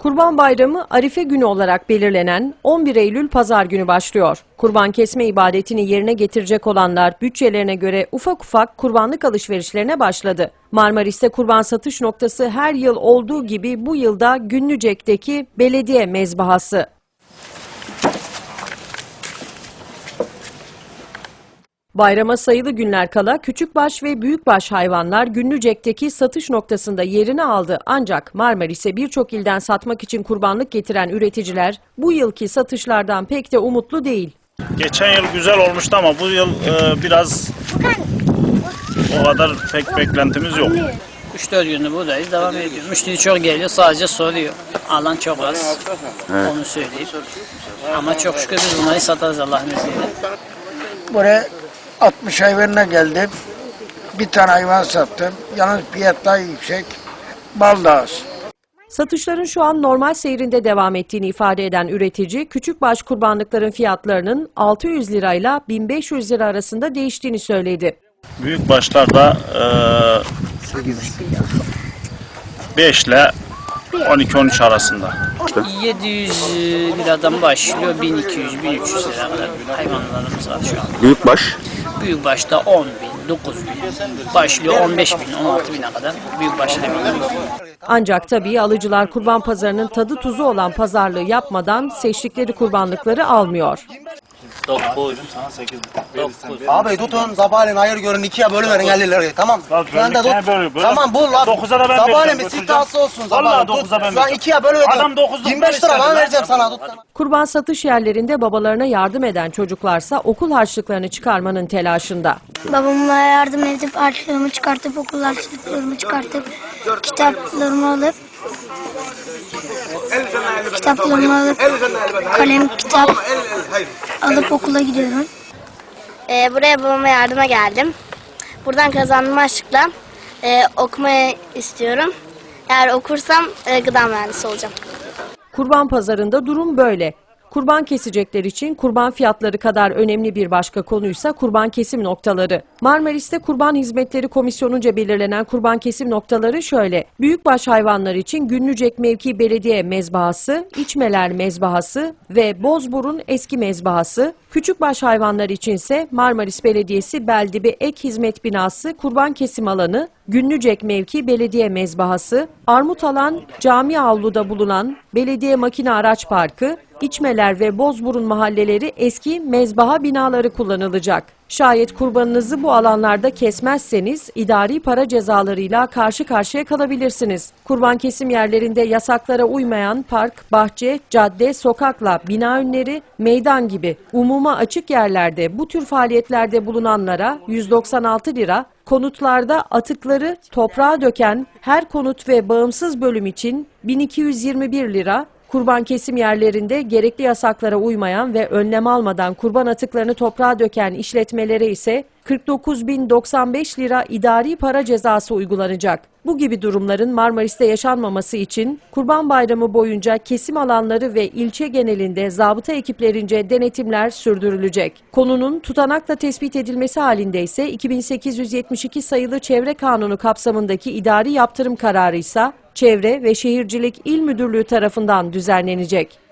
Kurban Bayramı Arife günü olarak belirlenen 11 Eylül pazar günü başlıyor. Kurban kesme ibadetini yerine getirecek olanlar bütçelerine göre ufak ufak kurbanlık alışverişlerine başladı. Marmaris'te kurban satış noktası her yıl olduğu gibi bu yılda Günlücek'teki belediye mezbahası. Bayrama sayılı günler kala küçükbaş ve büyükbaş hayvanlar Günlücek'teki satış noktasında yerini aldı. Ancak Marmaris'e birçok ilden satmak için kurbanlık getiren üreticiler bu yılki satışlardan pek de umutlu değil. Geçen yıl güzel olmuştu ama bu yıl e, biraz o kadar pek beklentimiz yok. 3-4 gündür buradayız. Devam ediyor. Müşteri çok geliyor. Sadece soruyor. Alan çok az. Onu söyleyeyim. Ama çok şükür biz bunları satarız Allah'ın izniyle. Buraya 60 hayvanına geldim. Bir tane hayvan sattım. Yalnız fiyatlar yüksek. Bal da az. Satışların şu an normal seyrinde devam ettiğini ifade eden üretici, küçükbaş kurbanlıkların fiyatlarının 600 lirayla 1500 lira arasında değiştiğini söyledi. Büyük başlarda e, 5 ile 12-13 arasında. 700 liradan başlıyor. 1200, 1300 lira kadar hayvanlarımız var şu an. Büyükbaş. Büyük başta 10 bin, 9 bin. Başlıyor 15 bin, 16 bine kadar. Büyük baş hayvanlar. Ancak tabii alıcılar kurban pazarının tadı tuzu olan pazarlığı yapmadan seçtikleri kurbanlıkları almıyor. Abi tutun sabahleyin hayır görün ikiye bölüverin 50 lirayı tamam. Anda ikiye tut. bölü. Tamam bul lan. Dokuza da ben Sabahleyin vereceğim, bir götüreceğim. siftahsı olsun Vallahi sabahleyin. dokuza ben Şu an vereceğim. ikiye bölüverin. Adam dokuzluk 25 lira ben lan. vereceğim sana tut. Kurban satış yerlerinde babalarına yardım eden çocuklarsa okul harçlıklarını çıkarmanın telaşında. Babamla yardım edip harçlığımı çıkartıp okul harçlıklarımı çıkartıp kitaplarımı alıp kitaplarımı alıp kalem kitap alıp okula gidiyorum. Ee, buraya babama yardıma geldim. Buradan kazandığım aşkla e, okumayı istiyorum. Eğer okursam e, gıda mühendisi olacağım. Kurban pazarında durum böyle. Kurban kesecekler için kurban fiyatları kadar önemli bir başka konuysa kurban kesim noktaları. Marmaris'te Kurban Hizmetleri Komisyonu'nca belirlenen kurban kesim noktaları şöyle. Büyükbaş hayvanlar için Günlücek Mevki Belediye Mezbahası, İçmeler Mezbahası ve Bozburun Eski Mezbahası, küçükbaş hayvanlar içinse Marmaris Belediyesi Beldibi Ek Hizmet Binası Kurban Kesim Alanı, Günlücek Mevki Belediye Mezbahası, Armutalan Cami Avlu'da bulunan Belediye Makine Araç Parkı, İçmeler ve Bozburun mahalleleri eski mezbaha binaları kullanılacak. Şayet kurbanınızı bu alanlarda kesmezseniz idari para cezalarıyla karşı karşıya kalabilirsiniz. Kurban kesim yerlerinde yasaklara uymayan park, bahçe, cadde, sokakla bina önleri, meydan gibi umuma açık yerlerde bu tür faaliyetlerde bulunanlara 196 lira, konutlarda atıkları toprağa döken her konut ve bağımsız bölüm için 1221 lira, Kurban kesim yerlerinde gerekli yasaklara uymayan ve önlem almadan kurban atıklarını toprağa döken işletmelere ise 49.095 lira idari para cezası uygulanacak. Bu gibi durumların Marmaris'te yaşanmaması için Kurban Bayramı boyunca kesim alanları ve ilçe genelinde zabıta ekiplerince denetimler sürdürülecek. Konunun tutanakla tespit edilmesi halinde ise 2872 sayılı Çevre Kanunu kapsamındaki idari yaptırım kararı ise Çevre ve Şehircilik İl Müdürlüğü tarafından düzenlenecek.